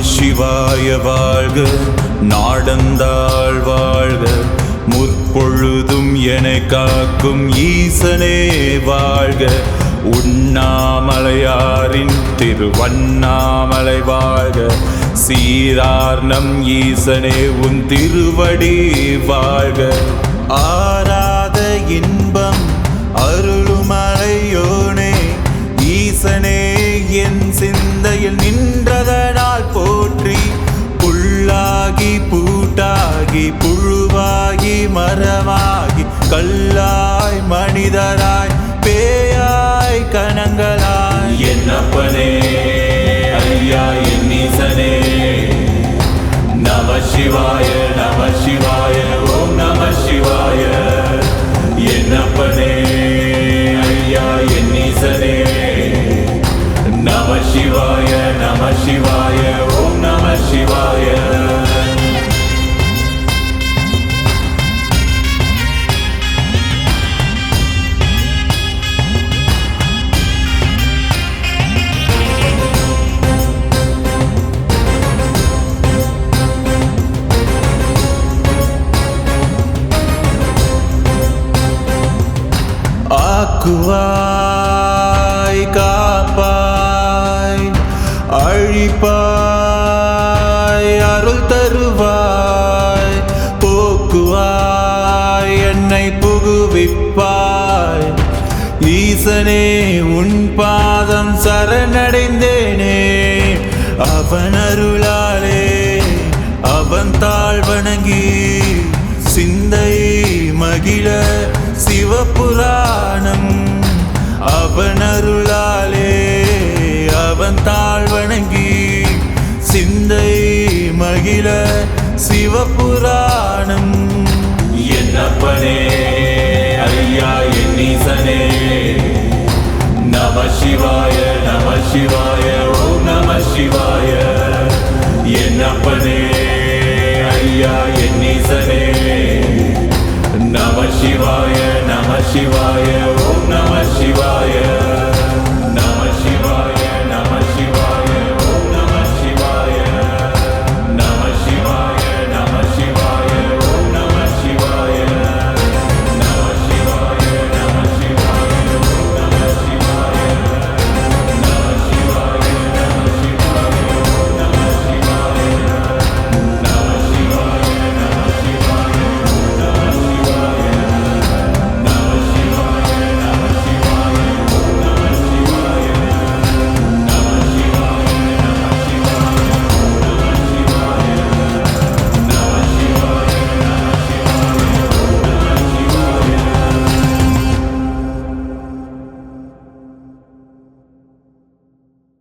சிவாய வாழ்க நாடந்தாள் வாழ்க. முற்பொழுதும் என காக்கும் ஈசனே வாழ்க. உண்ணாமலையாரின் திருவண்ணாமலை வாழ்க. சீரார்ணம் ஈசனே உன் திருவடி வாழ்க. ஆராத இன்பம் அருளும் சிவனே ஐயா என் நீசனே. நம சிவாய நம ஆக்குவாய் காப்பாய் அழிப்பாய் அருள் தருவாய். போக்குவாய் என்னை புகுவிப்பாய். ஈசனே உன் பாதம் சரணடைந்தேனே. அவன் அருளாலே அவன் தாழ் வணங்கி சிந்தை மகிழ சிவபுராணம். அவன் அருளாலே அவன் தாழ் வணங்கி சிந்தை மகிழ சிவபுராணம். என்னப்பனே ஐயா என் ஈசனே நம சிவாய நம சிவாய. என்